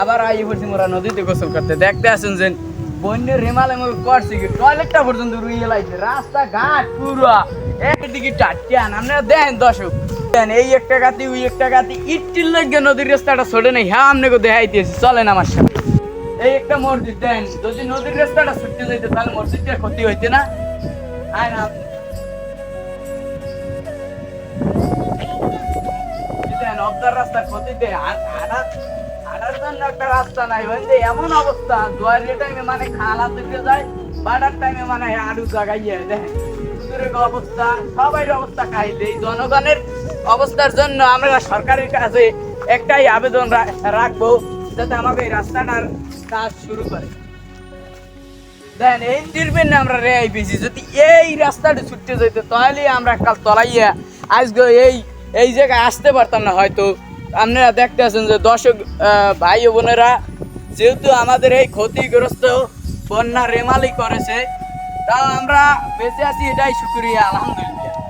আবার আই পড়ছি মোরা নদীতে গোসল করতে। দেখতে আসুন যে বন্যের রেমালে মগ করছি কি? টয়লেটটা পর্যন্ত রুইয়ে লাইছে। রাস্তা ঘাট পুরো একদিকে টাটিয়ান আপনারা দেন দর্শক দেন এই একটা গাতি, ওই একটা গাতি। ইটটির লাগে নদীর রাস্তাটা ছোটে নেই। হ্যাঁ আপনাকে দেখাইতেছি চলেন আমার সাথে এই একটা মসজিদ দেন যদি নদীর রাস্তাটা ছুটতে যাইতে, তাহলে মসজিদটার ক্ষতি হইতে না? আয় না। দেন অবদার রাস্তা ক্ষতিতে আর জন্য একটা রাস্তা নাই এমন অবস্থা। টাইমে মানে খালা যায় বাটার টাইমে মানে অবস্থা অবস্থা জনগণের অবস্থার জন্য আমরা সরকারের কাছে একটাই আবেদন রাখব, যাতে আমাকে এই রাস্তাটার কাজ শুরু করে। দেন, এই নির্বিঘ্ন আমরা রেয়াই পেয়েছি। যদি এই রাস্তাটা ছুটতে যেত তাহলে আমরা কাল তলাইয়া আজকে এই এই জায়গায় আসতে পারতাম না হয়তো। আপনারা দেখতে আছেন যে দর্শক ভাই বোনেরা, যেহেতু আমাদের এই ক্ষতিগ্রস্ত বন্যা রেমালি করেছে, তাও আমরা বেঁচে আছি, এটাই শুক্রিয়া, আলহামদুলিল্লাহ।